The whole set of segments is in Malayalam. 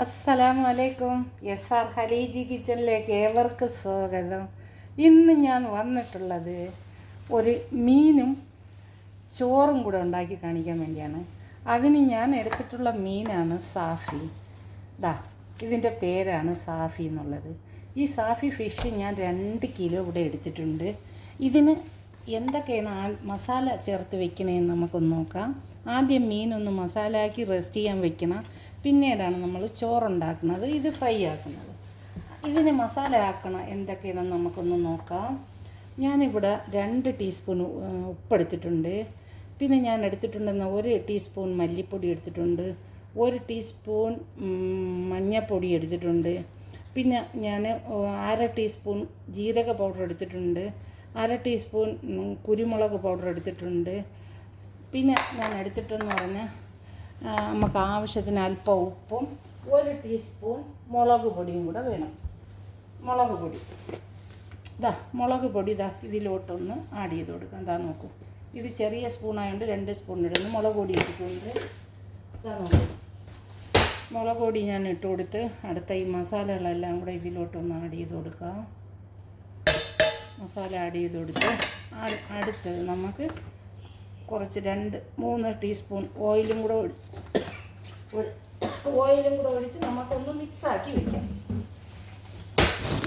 അസ്സലാമു അലൈക്കും എസ് ആർ ഹലീജി കിച്ചണിലേക്ക് ഏവർക്ക് സ്വാഗതം. ഇന്ന് ഞാൻ വന്നിട്ടുള്ളത് ഒരു മീനും ചോറും കൂടെ ഉണ്ടാക്കി കാണിക്കാൻ വേണ്ടിയാണ്. അതിന് ഞാൻ എടുത്തിട്ടുള്ള മീനാണ് സാഫി. ദാ ഇതിന്റെ പേരാണ് സാഫി എന്നുള്ളത്. ഈ സാഫി ഫിഷ് ഞാൻ രണ്ട് കിലോ ഇവിടെ എടുത്തിട്ടുണ്ട്. ഇതിന് എന്തൊക്കെയാണ് മസാല ചേർത്ത് വെക്കണേന്ന് നമുക്കൊന്ന് നോക്കാം. ആദ്യം മീനൊന്ന് മസാല ആക്കി റെസ്റ്റ് ചെയ്യാൻ വെക്കണം. പിന്നീടാണ് നമ്മൾ ചോറുണ്ടാക്കുന്നത് ഇത് ഫ്രൈ ആക്കുന്നത്. ഇതിന് മസാല ആക്കണം എന്തൊക്കെയാണെന്ന് നമുക്കൊന്ന് നോക്കാം. ഞാനിവിടെ രണ്ട് ടീസ്പൂൺ ഉപ്പെടുത്തിട്ടുണ്ട്. പിന്നെ ഞാൻ എടുത്തിട്ടുണ്ടെന്ന് ഒരു ടീസ്പൂൺ മല്ലിപ്പൊടി എടുത്തിട്ടുണ്ട്. ഒരു ടീസ്പൂൺ മഞ്ഞൾപ്പൊടി എടുത്തിട്ടുണ്ട്. പിന്നെ ഞാൻ അര ടീസ്പൂൺ ജീരക പൗഡർ എടുത്തിട്ടുണ്ട്. അര ടീസ്പൂൺ കുരുമുളക് പൗഡർ എടുത്തിട്ടുണ്ട്. പിന്നെ ഞാൻ എടുത്തിട്ടെന്ന് പറഞ്ഞാൽ നമുക്ക് ആവശ്യത്തിന് അല്പം ഉപ്പും ഒരു ടീസ്പൂൺ മുളക് പൊടിയും കൂടെ വേണം. മുളക് പൊടി. ഇതാ മുളക് പൊടി ഇതാ ഇതിലോട്ടൊന്ന് ആഡ് ചെയ്ത് കൊടുക്കാം. ഇതാ നോക്കൂ. ഇത് ചെറിയ സ്പൂണായതുകൊണ്ട് രണ്ട് സ്പൂൺ ഇടുന്നു. മുളക് പൊടി ഇട്ടിട്ടുണ്ട്. ഇതാ നോക്കൂ. മുളക് പൊടി ഞാൻ ഇട്ട് കൊടുത്ത് അടുത്ത ഈ മസാലകളെല്ലാം കൂടെ ഇതിലോട്ടൊന്ന് ആഡ് ചെയ്ത് കൊടുക്കാം. മസാല ആഡ് ചെയ്ത് കൊടുത്ത് അടുത്തത് നമുക്ക് കുറച്ച് രണ്ട് മൂന്ന് ടീസ്പൂൺ ഓയിലും കൂടെ ഓയിലും കൂടെ ഒഴിച്ച് നമുക്കൊന്ന് മിക്സാക്കി വെക്കാം.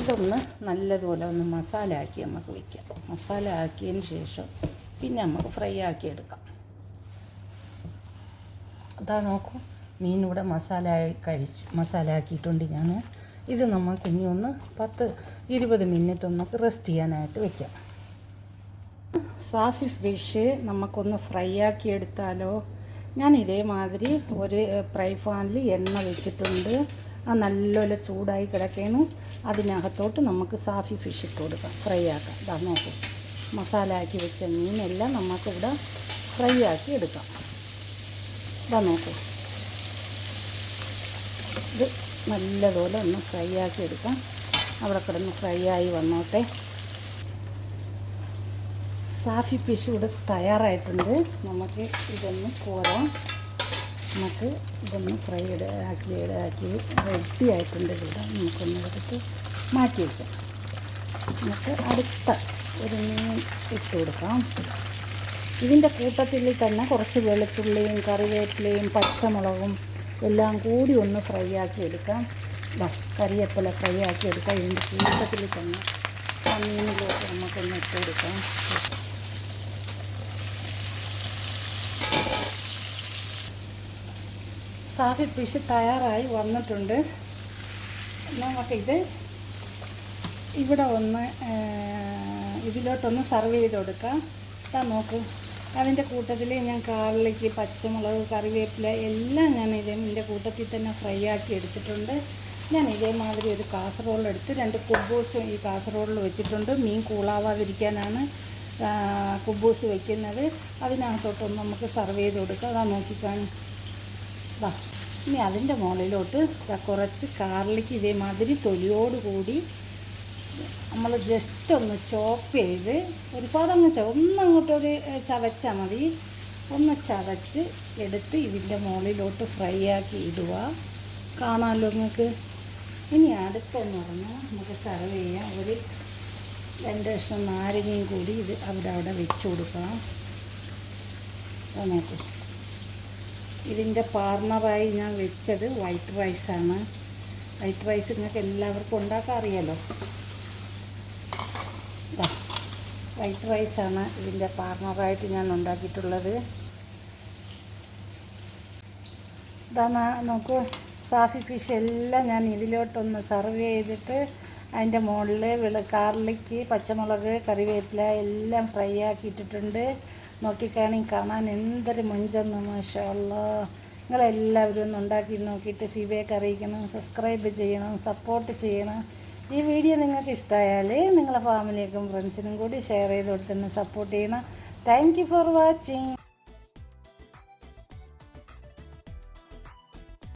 ഇതൊന്ന് നല്ലതുപോലെ ഒന്ന് മസാല ആക്കി നമുക്ക് വയ്ക്കാം മസാല ആക്കിയതിന് ശേഷം പിന്നെ നമുക്ക് ഫ്രൈ ആക്കി എടുക്കാം. അതാ നോക്കൂ മീനിവിടെ മസാല കഴിച്ച് മസാല ആക്കിയിട്ടുണ്ട് ഞാൻ. ഇത് നമുക്ക് ഇനി ഒന്ന് പത്ത് ഇരുപത് മിനിറ്റ് ഒന്ന് റെസ്റ്റ് ചെയ്യാനായിട്ട് വെക്കാം. സാഫി ഫിഷ് നമുക്കൊന്ന് ഫ്രൈ ആക്കി എടുത്താലോ? ഞാൻ ഇതേമാതിരി ഒരു ഫ്രൈ പാനിൽ എണ്ണ വെച്ചിട്ടുണ്ട്. അത് നല്ലപോലെ ചൂടായി കിടക്കുന്നു അതിനകത്തോട്ട് നമുക്ക് സാഫി ഫിഷ് ഇട്ട് കൊടുക്കാം. ഫ്രൈ ആക്കാം. ഇതാ നോക്കൂ. മസാല ആക്കി വെച്ച മീനെല്ലാം നമുക്കിവിടെ ഫ്രൈ ആക്കി എടുക്കാം. ഇതാ നോക്കൂ. ഇത് നല്ലതുപോലെ ഒന്ന് ഫ്രൈ ആക്കി എടുക്കാം. അവിടെ കിടന്ന് ഫ്രൈ ആയി വന്നോട്ടെ. സാഫി ഫിഷ് ഇവിടെ തയ്യാറായിട്ടുണ്ട്. നമുക്ക് ഇതൊന്ന് കോരാം. നമുക്ക് ഇതൊന്ന് ഫ്രൈ ആക്കി ആക്കി റെഡി ആയിട്ടുണ്ട് ഇവിടെ. നമുക്കൊന്ന് എടുത്ത് മാറ്റി വയ്ക്കാം നമുക്ക് അടുത്ത ഒരു മീൻ ഇട്ട് കൊടുക്കാം. ഇതിന്റെ കൂട്ടത്തിൽ തന്നെ കുറച്ച് വെളുത്തുള്ളിയും കറിവേപ്പിലയും പച്ചമുളകും എല്ലാം കൂടി ഒന്ന് ഫ്രൈ ആക്കി എടുക്കാം. ദാ കറിവേപ്പില ഫ്രൈ ആക്കി എടുക്കാം. ഇതിന്റെ കൂട്ടത്തിൽ തന്നെ ആ മീനിലോട്ട് നമുക്കൊന്ന് ഇട്ട് കൊടുക്കാം. സാഫി ഫിഷ് തയ്യാറായി വന്നിട്ടുണ്ട്. നമുക്കിത് ഇവിടെ ഒന്ന് ഇതിലോട്ടൊന്ന് സർവ് ചെയ്ത് കൊടുക്കാം. ഇതാ നോക്കൂ. അതിന്റെ കൂട്ടത്തിൽ ഞാൻ കാറിലേക്ക് പച്ചമുളക് കറിവേപ്പില എല്ലാം ഞാൻ ഇതിന്റെ കൂട്ടത്തിൽ തന്നെ ഫ്രൈ ആക്കി എടുത്തിട്ടുണ്ട്. ഞാൻ ഇതേമാതിരി ഒരു കാസറോൾ എടുത്ത് രണ്ട് കുബൂസും ഈ കാസറോളിൽ വെച്ചിട്ടുണ്ട്. മീൻ കൂളാവാതിരിക്കാനാണ് കുബൂസ് വെക്കുന്നത്. അതിനകത്തോട്ടൊന്ന് നമുക്ക് സർവ് ചെയ്ത് കൊടുക്കാം. അതാ നോക്കിക്കാണും. ദാ ഇനി അതിന്റെ മുകളിലോട്ട് കുറച്ച് കാർലിക്ക് ഇതേമാതിരി തൊലിയോട് കൂടി നമ്മൾ ജസ്റ്റ് ഒന്ന് ചോപ്പ് ചെയ്ത് ഒരുപാട് അങ്ങ് ച ഒന്നങ്ങോട്ടൊരു ചതച്ചാൽ മതി. ഒന്ന് ചതച്ച് എടുത്ത് ഇതിന്റെ മുകളിലോട്ട് ഫ്രൈ ആക്കി ഇടുക. കാണാമല്ലോ നിങ്ങൾക്ക്? ഇനി അടുത്തെന്ന് പറഞ്ഞാൽ നമുക്ക് സെർവ് ചെയ്യാം. ഒരു രണ്ട് കഷ്ണം നാരങ്ങയും കൂടി ഇത് അവിടെ അവിടെ വെച്ച് കൊടുക്കണം നോക്കൂ. ഇതിന്റെ പാർണറായി ഞാൻ വെച്ചത് വൈറ്റ് റൈസാണ്. വൈറ്റ് റൈസ് നിങ്ങൾക്ക് എല്ലാവർക്കും ഉണ്ടാക്കാൻ അറിയാലോ. വൈറ്റ് റൈസാണ് ഇതിന്റെ പാർണറായിട്ട് ഞാൻ ഉണ്ടാക്കിയിട്ടുള്ളത്. ഇതാണ് നമുക്ക് സാഫി ഫിഷ് എല്ലാം ഞാൻ ഇതിലോട്ടൊന്ന് സർവ് ചെയ്തിട്ട് അതിന്റെ മുകളിൽ വെളു പച്ചമുളക് കറിവേപ്പില എല്ലാം ഫ്രൈ ആക്കിയിട്ടിട്ടുണ്ട്. നോക്കിക്കാണി കാണാൻ എന്തൊരു മുഞ്ചെന്ന് മാഷല്ല നിങ്ങളെല്ലാവരും ഒന്ന് ഉണ്ടാക്കി നോക്കിയിട്ട് ഫീഡ്ബാക്ക് അറിയിക്കണം സബ്സ്ക്രൈബ് ചെയ്യണം സപ്പോർട്ട് ചെയ്യണം. ഈ വീഡിയോ നിങ്ങൾക്ക് ഇഷ്ടമായാൽ നിങ്ങളെ ഫാമിലിക്കും ഫ്രണ്ട്സിനും കൂടി ഷെയർ ചെയ്ത് കൊടുത്ത് സപ്പോർട്ട് ചെയ്യണം. Thank for watching